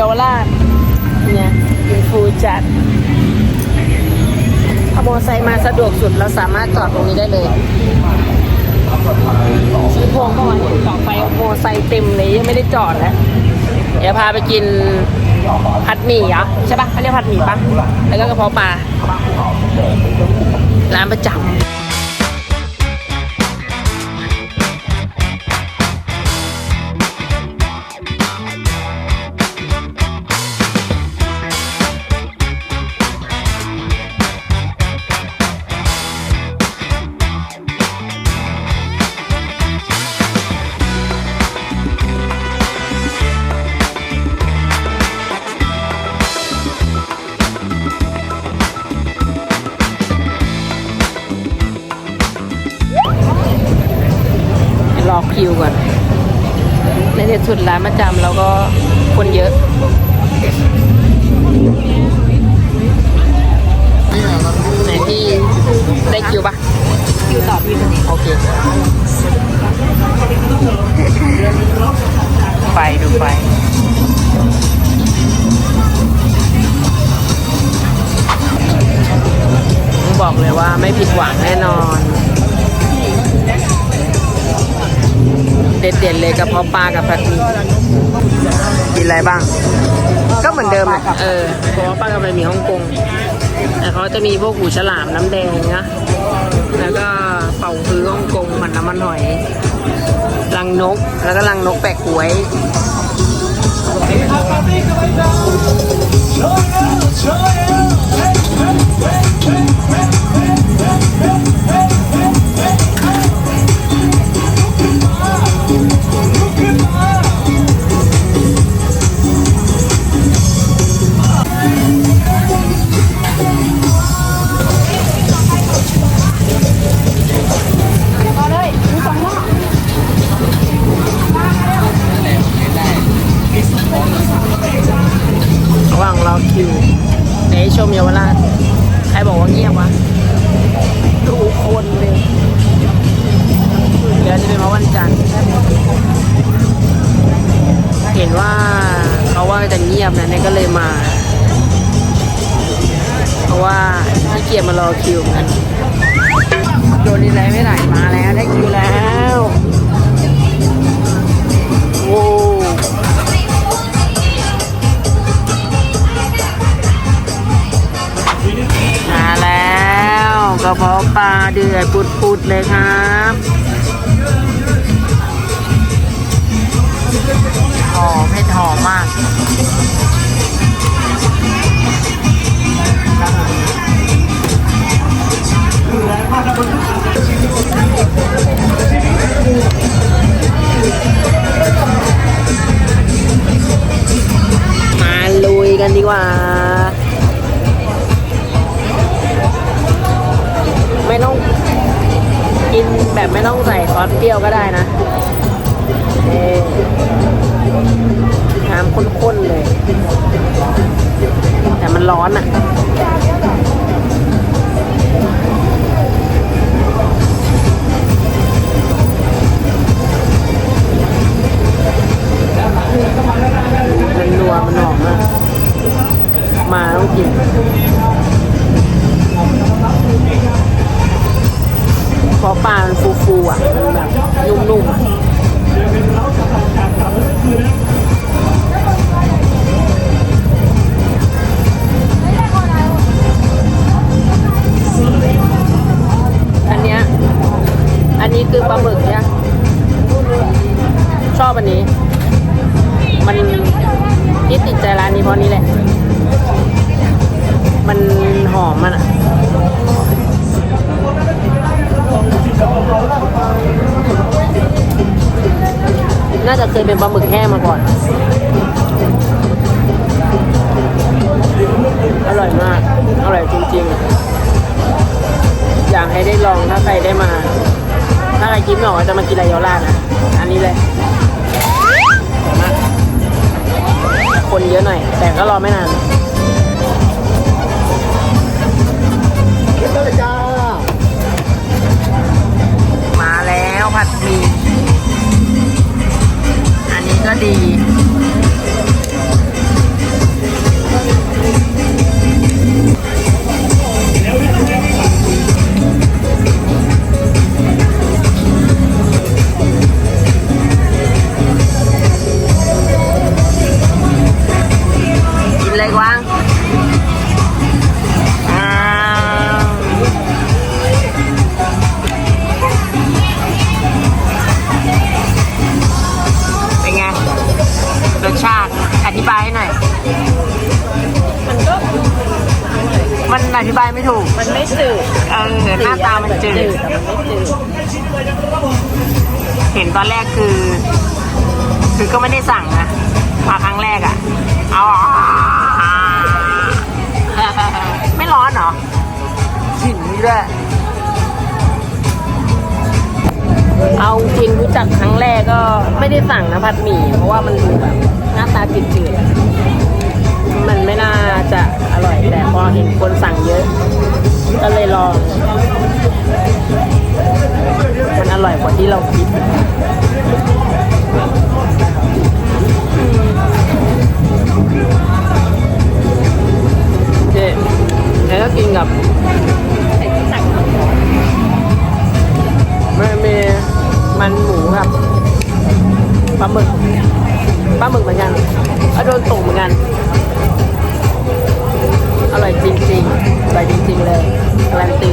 เยาวราชเนี่ยอินฟูจัดถ้ามอไซค์มาสะดวกสุดเราสามารถจอดตรงนี้ได้เลยสีพวงเมื่อวานเต่อไปมไซค์เต็มเลยยังไม่ได้จอดแล้วเดี๋ยวพาไปกินผัดหมี่เหรอใช่ปะเขาเรียกผัดหมี่ปะแล้วก็กระเพาะปลาร้านประจำ สุดร้านประจำแล้วก็คนเยอะไหนที่ได้คิวปะคิวต่อพี่โอเค ไฟดูไฟบอกเลยว่าไม่ผิดหวังแน่นอน เด็ดๆเลยกระเพาะปลากับผัดหมี่กินอะไรบ้าง ก็เหมือนเดิมแหละเออกระเพาปลากับผัดหมี่ฮ่องกงแต่เขาจะมีพวกหูฉลามน้ำแดงนะแล้วก็เป่าฮื้อฮ่องกงผัดน้ำมันหอยรังนกแล้วก็รังนกแปะกล้วยร เขาว่าจะเงียบนะเนี่ยก็เลยมา เพราะว่าที่เกียจมารอคิวกันโดนดีไซน์ไม่ไหลมาแล้วได้คิวแล้วโอ้มาแล้วกระเพาะปลาเดือดปุดๆเลยครับ ไม่ต้องใส่ซอสเปรี้ยวก็ได้นะเอ่น้ำข้นๆเลย แต่มันร้อนอะมันนัวมันหอมมาก มาต้องกิน อมมันอะน่าจะเคยเป็นปลาหมึกแห้งมาก่อน อร่อยมาก อร่อยจริงๆ อยากให้ได้ลองถ้าใครได้มา ถ้าใครคิดไม่ออกจะมากินอะไรยาวรานะ อันนี้เลยมาคนเยอะหน่อย แต่ก็รอไม่นาน มี อันนี้ก็ดี เห็นตอนแรกคือ คือก็ไม่ได้สั่งนะมาครั้งแรกอะ่ะเอาไม่ร้อนเหรอหินด้วยเอาจริงรู้จักครั้งแรกก็ไม่ได้สั่งนะผัดหมี่เพราะว่ามันดูแบบหน้าตาจืดๆอะมันไม่น่าจะอร่อยแต่พอเห็นคนสั่งเยอะ ก็เลยลอง ที่เราคิดเจ๊แล้วก็กินกับมันมีมันหมูครับปลาหมึกปลาหมึกเหมือนกันก็โดนตกเหมือนกัน อร่อยจริงๆอร่อยจริงๆเลยการันตี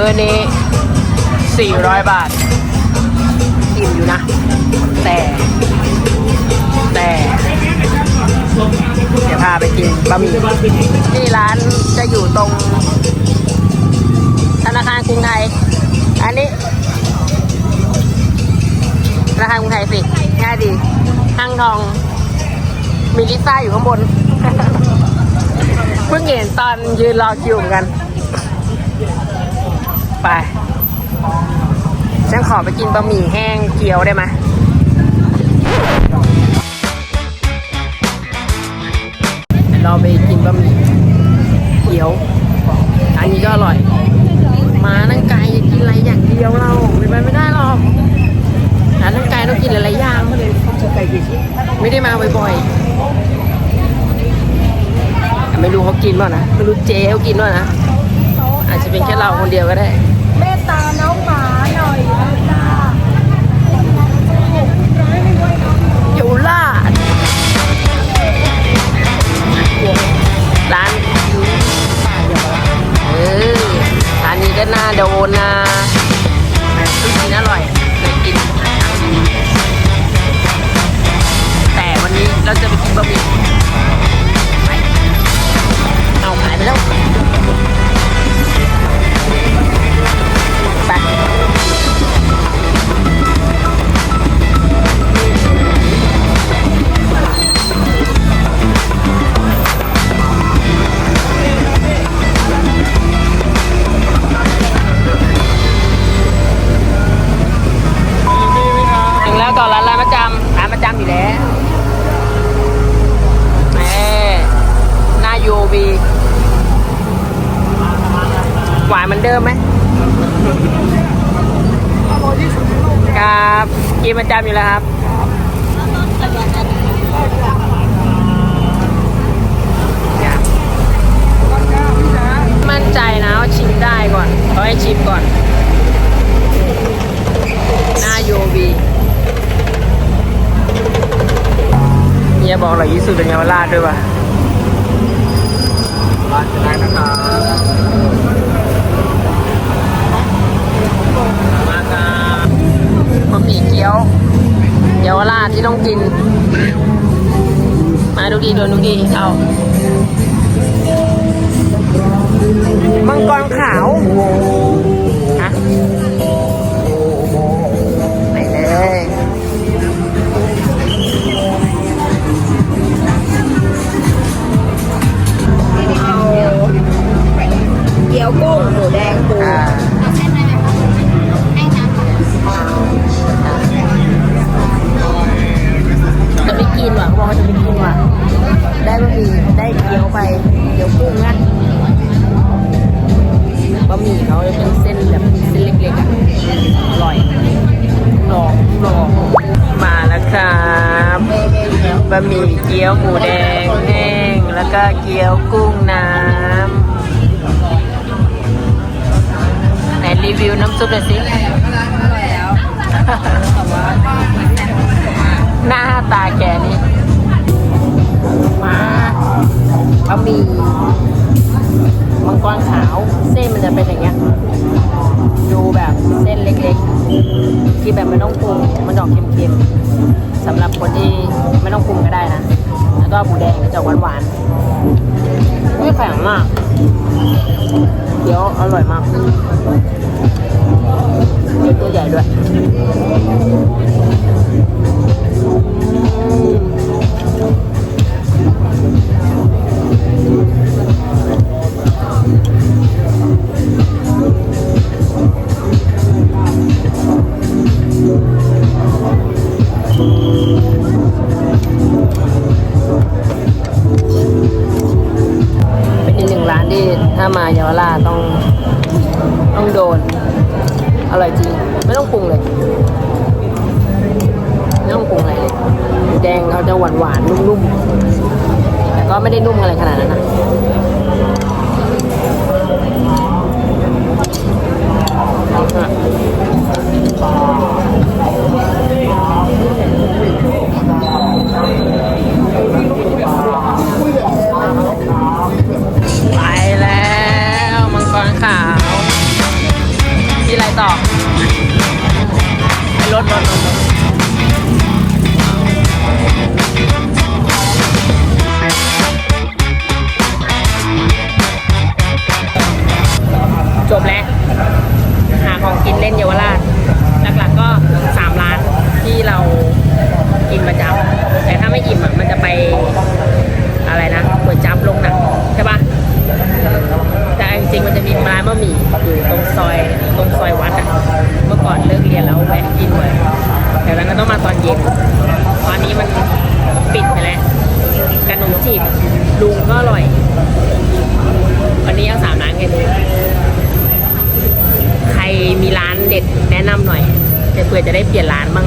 มือนี้ 400 บาท อิ่มอยู่นะ แต่ แต่เดี๋ยวพาไปกินบะหมี่นี่ร้านจะอยู่ตรง ธนาคารกรุงไทย อันนี้ ธนาคารกรุงไทยสิ ง่ายดีห้างทอง มีลิซ่าอยู่ข้างบน เพิ่งเห็นตอนยืนรอคิวเหมือนกัน ไป ฉันขอไปกินบะหมี่แห้งเกี๊ยวได้ไหมเราไปกินบะหมี่เกี๊ยว อันนี้ก็อร่อย มานั่งไกลกินอะไรอย่างเดียวเราเป็นไปไม่ได้หรอกหานั่งไกลต้องกินหลายๆอย่างไม่ได้มาบ่อยๆแต่ไม่รู้เขากินป่ะนะ ไม่รู้เจ๊เขากินป่ะนะ อาจจะเป็นแค่เราคนเดียวก็ได้ ร้านนี้ก็น่าโดนนะ ดิมไหมครับกินประจำอยู่แล้วครับ กอีโดนทุกอีเอามังกรขาวฮะไปเลยเอาเกี๊ยวกุ้งหมูแดงปู กี๊ยวหมูแดงแห้ง แล้วก็เกี๊ยวกุ้งน้ำไหนรีวิวน้ำซุปหน่อยสิอร่อยแล้วแต่ว่าหน้าตาแกนี่มาบะหมี่มังกรขาว เส้นมันจะเป็นอย่างเงี้ย ดูแบบเส้นเล็กๆ ที่แบบไม่ต้องปรุงมันจะออกเค็มๆสำหรับคนที่ไม่ต้องปรุงก็ได้นะแล้ว ก็หมูแดงจะหวานๆไม่แข็งมากเดี๋ยวอร่อยมากมีตัวใหญ่ด้วย ที่ถ้ามาเยาวราชต้องต้องโดน อร่อยจริง ไม่ต้องปรุงเลย ไม่ต้องปรุงอะไรเลย แดงเขาจะหวานหวานนุ่มๆ แต่ก็ไม่ได้นุ่มอะไรขนาดนั้นนะอาค่ะ เย็นตอนนี้มันปิดไปแล้วขนมจีบลุงก็อร่อย วันนี้เอาสามร้านกันอยใครมีร้านเด็ดแนะนำหน่อยเผื่อจะได้เปลี่ยนร้านบ้าง